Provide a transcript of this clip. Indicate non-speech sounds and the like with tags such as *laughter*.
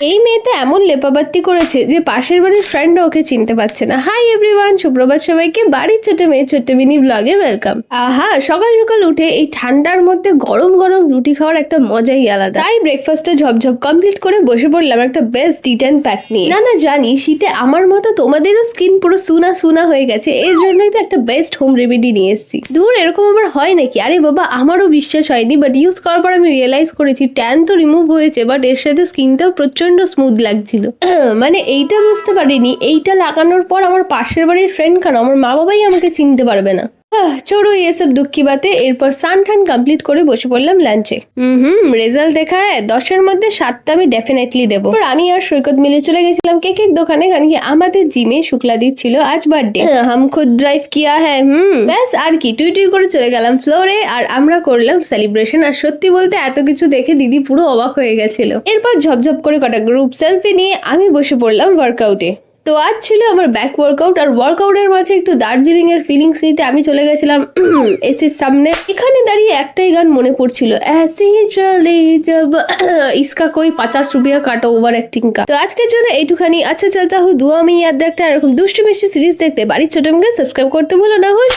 এই মেয়ে তো এমন লেপাবাত্তি করেছে যে পাশের বাড়ির ফ্রেন্ডও ওকে চিনতে পারছে না। হাই এভরিওয়ান সুপ্রভাত সবাইকে। বাড়ির ছোট মেয়ে ছোট্ট মিনি ব্লগে ওয়েলকাম আহা, সকাল সকাল উঠে এই ঠান্ডার মধ্যে গরম গরম রুটি খাওয়ার একটা মজাই আলাদা। তাই ব্রেকফাস্টে ঝপঝপ কমপ্লিট করে বসে পড়লাম একটা বেস্ট ডিট অ্যান্ড প্যাক নিয়ে। না না, জানি, শীতে আমার মতো তোমাদেরও স্কিন পুরো সুনা সুনা হয়ে গেছে, এর জন্যই তো একটা বেস্ট হোম রেমেডি নিয়ে এসেছি। দূর এরকম আবার হয় নাকি? আরে বাবা, আমারও বিশ্বাস হয়নি বাট ইউজ করার পর আমি রিয়েলাইজ করেছি ট্যান তো রিমুভ হয়েছে বাট এর সাথে স্কিনটাও প্রচণ্ড স্মুথ লাগছিল। *clears throat* মানে এইটা বুঝতে পারিনি, এইটা লাগানোর পর আমার পাশের বাড়ির ফ্রেন্ড কেন? আমার মা বাবাই আমাকে চিনতে পারবে না। চড়ো এসব দুঃখী বাতে এরপর স্নান টান কমপ্লিট করে বসে পড়লাম লাঞ্চে হুম রেজাল্ট দেখা দশের মধ্যে সাতটা আমি ডেফিনেটলি দেবো। আমি আর সৈকত মিলে চলে গেছিলাম কেকের দোকানে, কারণ কি আমাদের জিমে শুক্লাদির ছিল, আজ বার্থডে হাম খুদ ড্রাইভ কিয়া হ্যাঁ হুম। ব্যাস, আর কি, টুই টুই করে চলে গেলাম ফ্লোরে আর আমরা করলাম সেলিব্রেশন আর সত্যি বলতে এত কিছু দেখে দিদি পুরো অবাক হয়ে গেছিল। এরপর ঝপঝপ করে কটা গ্রুপ সেলফি নিয়ে আমি বসে পড়লাম ওয়ার্কআউটে তো আজ ছিল আমার ব্যাক ওয়ার্কআউট আর ওয়ার্কআউটের মাঝে একটু দার্জিলিং এর ফিলিংস নিতে আমি চলে গেছিলাম *clears throat* এসির সামনে এখানে দাঁড়িয়ে একটাই গান মনে পড়ছিল ऐसे ही चले जब इसका कोई पचास *clears throat* रुपया काटो ওভার অ্যাক্টিং কা তো আজকের জন্য এইটুখানি আচ্ছা চলতা হুঁ দুয়া আমি ইয়াদ রাখতে আর এরকম দুষ্টু মিষ্টি সিরিজ দেখতে বাড়ির ছোট মেয়েকে সাবস্ক্রাইব করতে ভুলো না হুশ